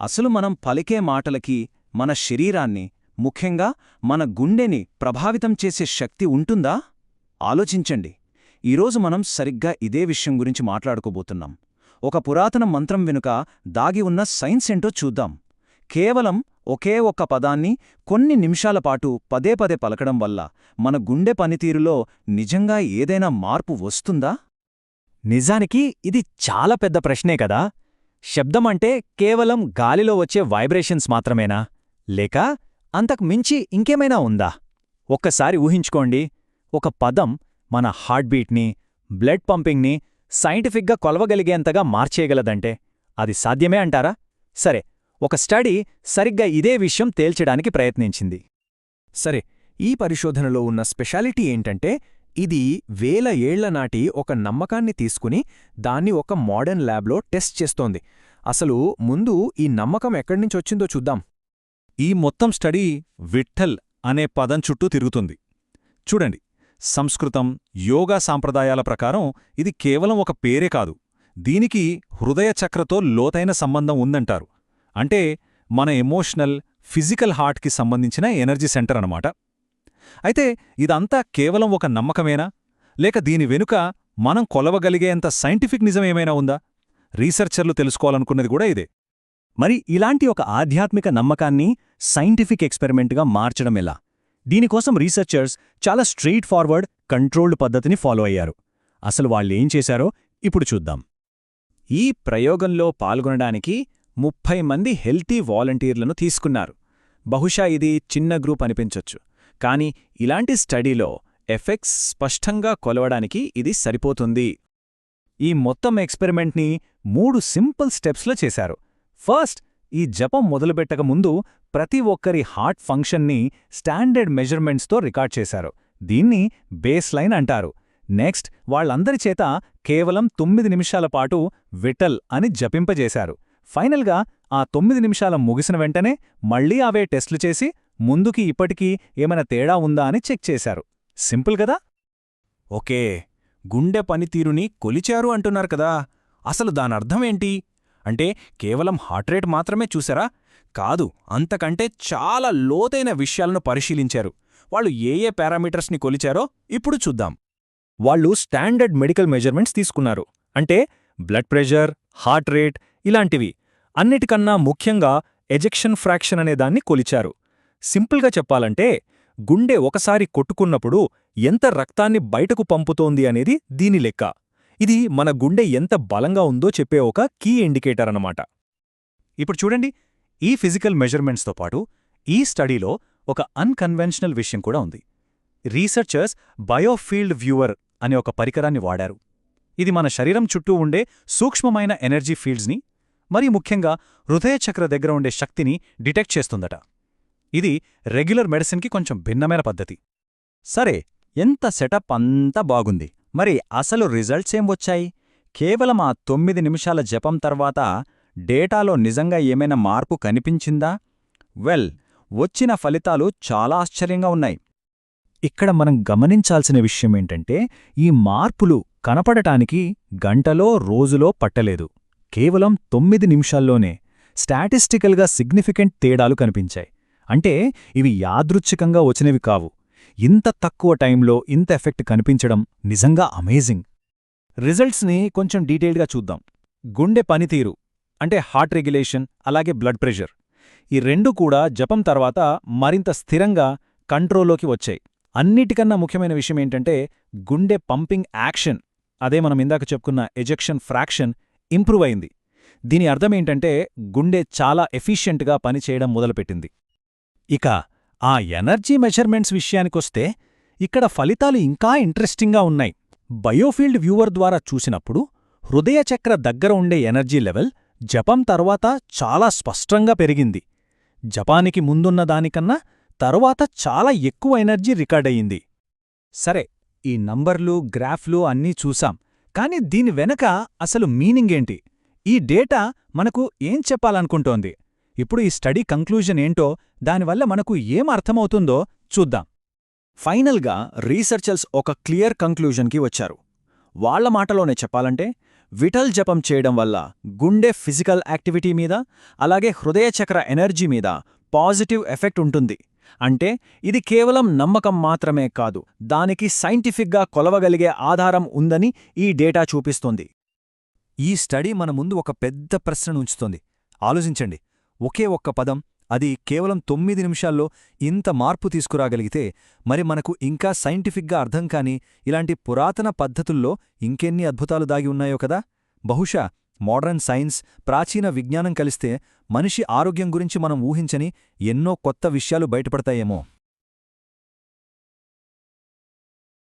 అసలు మనం పలికే మాటలకి మన శరీరాన్ని ముఖ్యంగా మన గుండెని ప్రభావితం చేసే శక్తి ఉంటుందా? ఆలోచించండి. ఈరోజు మనం సరిగ్గా ఇదే విషయం గురించి మాట్లాడుకోబోతున్నాం. ఒక పురాతన మంత్రం వెనుక దాగి ఉన్న సైన్స్ ఏంటో చూద్దాం. కేవలం ఒకే ఒక్క పదాన్ని కొన్ని నిమిషాల పాటు పదే పదే పలకడం వల్ల మన గుండె పనితీరులో నిజంగా ఏదైనా మార్పు వస్తుందా? నిజానికి ఇది చాలా పెద్ద ప్రశ్నే కదా. శబ్దం అంటే కేవలం గాలిలో వచ్చే వైబ్రేషన్స్ మాత్రమేనా? లేక అంతకు మించి ఇంకేమైనా ఉందా? ఒక్కసారి ఊహించుకోండి. ఒక పదం మన హార్ట్బీట్ని బ్లడ్ పంపింగ్ని సైంటిఫిక్గా కొలవగలిగేంతగా మార్చేయగలదంటే అది సాధ్యమే అంటారా? సరే ఒక స్టడీ సరిగ్గా ఇదే విషయం తేల్చడానికి ప్రయత్నించింది. సరే ఈ పరిశోధనలో ఉన్న స్పెషాలిటీ ఏంటంటే ఇది వేల ఏళ్ళ నాటి ఒక నమ్మకాన్ని తీసుకుని దాన్ని ఒక మోడర్న్ ల్యాబ్లో టెస్ట్ చేస్తోంది. అసలు ముందు ఈ నమ్మకం ఎక్కడ్నించొచ్చిందో చూద్దాం. ఈ మొత్తం స్టడీ విఠల్ అనే పదం చుట్టూ తిరుగుతుంది. చూడండి సంస్కృతం యోగా సాంప్రదాయాల ప్రకారం ఇది కేవలం ఒక పేరే కాదు. దీనికి హృదయ చక్రతో లోతైన సంబంధం ఉందంటారు. అంటే మన ఎమోషనల్ ఫిజికల్ హార్ట్కి సంబంధించిన ఎనర్జీ సెంటర్ అనమాట అయితే ఇదంతా కేవలం ఒక నమ్మకమేనా? లేక దీని వెనుక మనం కొలవగలిగేంత సైంటిఫిక్ నిజమేమైనా ఉందా? రీసెర్చర్లు తెలుసుకోవాలనుకున్నది కూడా ఇదే. మరి ఇలాంటి ఒక ఆధ్యాత్మిక నమ్మకాన్ని సైంటిఫిక్ ఎక్స్పెరిమెంట్గా మార్చడం ఎలా? దీనికోసం రీసెర్చర్స్ చాలా స్ట్రెయిట్ ఫార్వర్డ్ కంట్రోల్డ్ పద్ధతిని ఫాలో అయ్యారు. అసలు వాళ్ళేం చేశారో ఇప్పుడు చూద్దాం. ఈ ప్రయోగంలో పాల్గొనడానికి ముప్పై మంది హెల్తీ వాలంటీర్లను తీసుకున్నారు. బహుశా ఇది చిన్న గ్రూప్ అనిపించొచ్చు. కానీ ఇలాంటి స్టడీలో ఎఫెక్ట్స్ స్పష్టంగా కొలవడానికి ఇది సరిపోతుంది. ఈ మొత్తం ఎక్స్పెరిమెంట్ని మూడు సింపుల్ స్టెప్స్లో చేశారు. ఫస్ట్ ఈ జపం మొదలుపెట్టక ముందు ప్రతి ఒక్కరి హార్ట్ ఫంక్షన్ని స్టాండర్డ్ మెజర్మెంట్స్తో రికార్డ్ చేశారు. దీన్ని బేస్ లైన్ అంటారు. నెక్స్ట్ వాళ్ళందరి చేత కేవలం తొమ్మిది నిమిషాల పాటు విటల్ అని జపింపజేశారు. ఫైనల్గా ఆ తొమ్మిది నిమిషాల ముగిసిన వెంటనే మళ్ళీ అవే టెస్టులు చేసి ముందుకి ఇప్పటికీ ఏమైనా తేడా ఉందా అని చెక్ చేశారు. సింపుల్ కదా? ఓకే గుండె పనితీరుని కొలిచారు అంటున్నారు కదా. అసలు దానర్థమేంటి అంటే కేవలం హార్ట్ రేట్ మాత్రమే చూసారా కాదు అంతకంటే చాలా లోతైన విషయాలను పరిశీలించారు. వాళ్ళు ఏ ఏ పారామీటర్స్ని కొలిచారో ఇప్పుడు చూద్దాం. వాళ్ళు స్టాండర్డ్ మెడికల్ మెజర్మెంట్స్ తీసుకున్నారు. అంటే బ్లడ్ ప్రెషర్ హార్ట్ రేట్ ఇలాంటివి. అన్నిటికన్నా ముఖ్యంగా ఎజెక్షన్ ఫ్రాక్షన్ అనే దాన్ని కొలిచారు. సింపుల్గా చెప్పాలంటే గుండె ఒకసారి కొట్టుకున్నప్పుడు ఎంత రక్తాన్ని బయటకు పంపుతోంది అనేది దీని లెక్క. ఇది మన గుండె ఎంత బలంగా ఉందో చెప్పే ఒక కీ ఇండికేటర్ అనమాట ఇప్పుడు చూడండి ఈ ఫిజికల్ మెజర్మెంట్స్తో పాటు ఈ స్టడీలో ఒక అన్కన్వెన్షనల్ విషయం కూడా ఉంది. రీసెర్చర్స్ బయోఫీల్డ్ వ్యూవర్ అనే ఒక పరికరాన్ని వాడారు. ఇది మన శరీరం చుట్టూ ఉండే సూక్ష్మమైన ఎనర్జీ ఫీల్డ్స్ని మరి ముఖ్యంగా హృదయచక్ర దగ్గర ఉండే శక్తిని డిటెక్ట్ చేస్తుందట. ఇది రెగ్యులర్ మెడిసిన్కి కొంచెం భిన్నమైన పద్ధతి. సరే ఎంత సెటప్ అంతా బాగుంది. మరి అసలు రిజల్ట్స్ ఏం వచ్చాయి? కేవలం ఆ తొమ్మిది నిమిషాల జపం తర్వాత డేటాలో నిజంగా ఏమైనా మార్పు కనిపించిందా? వెల్ వచ్చిన ఫలితాలు చాలా ఆశ్చర్యంగా ఉన్నాయి. ఇక్కడ మనం గమనించాల్సిన విషయమేంటంటే ఈ మార్పులు కనపడటానికి గంటలో రోజులో పట్టలేదు. కేవలం తొమ్మిది నిమిషాల్లోనే స్టాటిస్టికల్గా సిగ్నిఫికెంట్ తేడాలు కనిపించాయి. అంటే ఇవి యాదృచ్ఛికంగా వచ్చినవి కావు. ఇంత తక్కువ టైంలో ఇంత ఎఫెక్ట్ కనిపించడం నిజంగా అమేజింగ్. రిజల్ట్స్ని కొంచెం డీటెయిల్డ్గా చూద్దాం. గుండె పనితీరు అంటే హార్ట్ రెగ్యులేషన్ అలాగే బ్లడ్ ప్రెషర్. ఈ రెండు కూడా జపం తర్వాత మరింత స్థిరంగా కంట్రోల్లోకి వచ్చాయి. అన్నిటికన్నా ముఖ్యమైన విషయం ఏంటంటే గుండె పంపింగ్ యాక్షన్. అదే మనం ఇందాక చెప్పుకున్న ఎజెక్షన్ ఫ్రాక్షన్ ఇంప్రూవ్ అయింది. దీని అర్థమేంటంటే గుండె చాలా ఎఫిషియెంట్గా పనిచేయడం మొదలుపెట్టింది. ఇక ఆ ఎనర్జీ మెజర్మెంట్స్ విషయానికొస్తే ఇక్కడ ఫలితాలు ఇంకా ఇంట్రెస్టింగ్గా ఉన్నాయి. బయోఫీల్డ్ వ్యూవర్ ద్వారా చూసినప్పుడు హృదయచక్ర దగ్గర ఉండే ఎనర్జీ లెవెల్ జపం తర్వాత చాలా స్పష్టంగా పెరిగింది. జపానికి ముందున్న దానికన్నా తరువాత చాలా ఎక్కువ ఎనర్జీ రికార్డయింది సరే ఈ నంబర్లు గ్రాఫ్లు అన్నీ చూసాం. కాని దీని వెనక అసలు మీనింగేంటి ఈ డేటా మనకు ఏం చెప్పాలనుకుంటోంది? ఇప్పుడు ఈ స్టడీ కంక్లూజన్ ఏంటో దానివల్ల మనకు ఏం అర్థమవుతుందో చూద్దాం. ఫైనల్గా రీసెర్చర్స్ ఒక క్లియర్ కంక్లూజన్కి వచ్చారు. వాళ్ళ మాటలోనే చెప్పాలంటే విఠల్ జపం చేయడం వల్ల గుండె ఫిజికల్ యాక్టివిటీ మీద అలాగే హృదయ చక్ర ఎనర్జీ మీద పాజిటివ్ ఎఫెక్ట్ ఉంటుంది. అంటే ఇది కేవలం నమ్మకం మాత్రమే కాదు దానికి సైంటిఫిక్గా కొలవగలిగే ఆధారం ఉందని ఈ డేటా చూపిస్తోంది. ఈ స్టడీ మన ముందు ఒక పెద్ద ప్రశ్నను ఉంచుతోంది. ఆలోచించండి. ఒకే ఒక్క పదం అది కేవలం తొమ్మిది నిమిషాల్లో ఇంత మార్పు తీసుకురాగలిగితే మరి మనకు ఇంకా సైంటిఫిక్గా అర్థం కాని ఇలాంటి పురాతన పద్ధతుల్లో ఇంకెన్ని అద్భుతాలు దాగి ఉన్నాయో కదా! బహుశా మోడర్న్ సైన్స్ ప్రాచీన విజ్ఞానం కలిస్తే మనిషి ఆరోగ్యం గురించి మనం ఊహించని ఎన్నో కొత్త విషయాలు బయటపడతాయేమో.